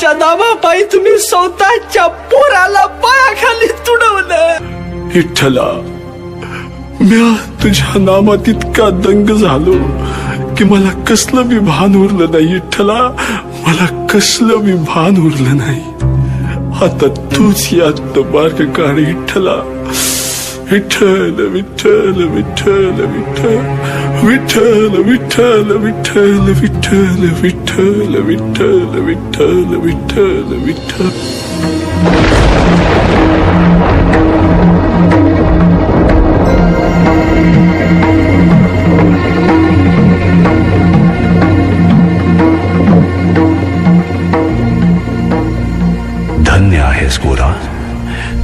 देवाच्या नावापायी तुम्ही स्वतःच्या पोराला पायाखाली तुडवलं. विठ्ठला म्या तुझ्या नामात इतका दंग झालो की मला कसलं विभान उरलं नाही विठ्ठला. मला कसलं विभान उरलं नाही. आता तूच यात मार्ग काढ विठ्ठला. विठ्ठल विठ्ठल विठ्ठल विठ्ठल विठ्ठल विठ्ठल विठ्ठल विठ्ठल विठ्ठल विठ्ठल विठ्ठल विठ्ठल विठ्ठल धन्य आहेस गोरा.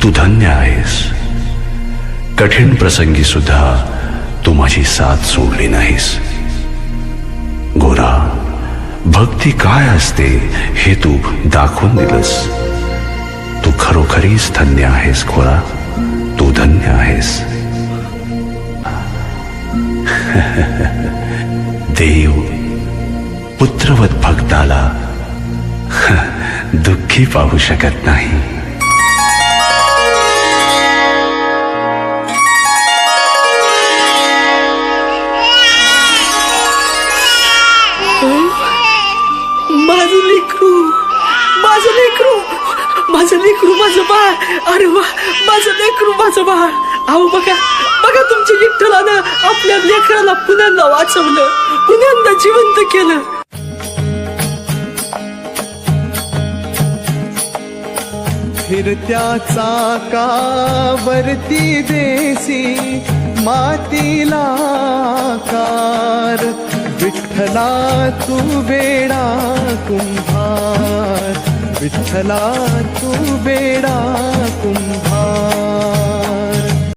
तू धन्य आहेस. कठीण प्रसंगी सुद्धा तू माझी साथ सोडली नाहीस. गोरा भक्ती काय असते हे तू दाखवून दिलंस. तू खरोखरीच धन्य आहेस गोरा. तू धन्य आहेस. देव पुत्रवत भक्ताला दुःखी पाहू शकत नाही. माझं बाळ. अरे वा माझं लेकरू माझं बाळ. अहो बघा बघा तुमच्या विठ्ठलानं आपल्या लेकराला पुन्हा वाचवलं पुन्हा जिवंत केलं. फिरत्या चाकावरती देसी मातीला कार विठ्ठला तू बेडा कुंभार विठ्ठला तू बे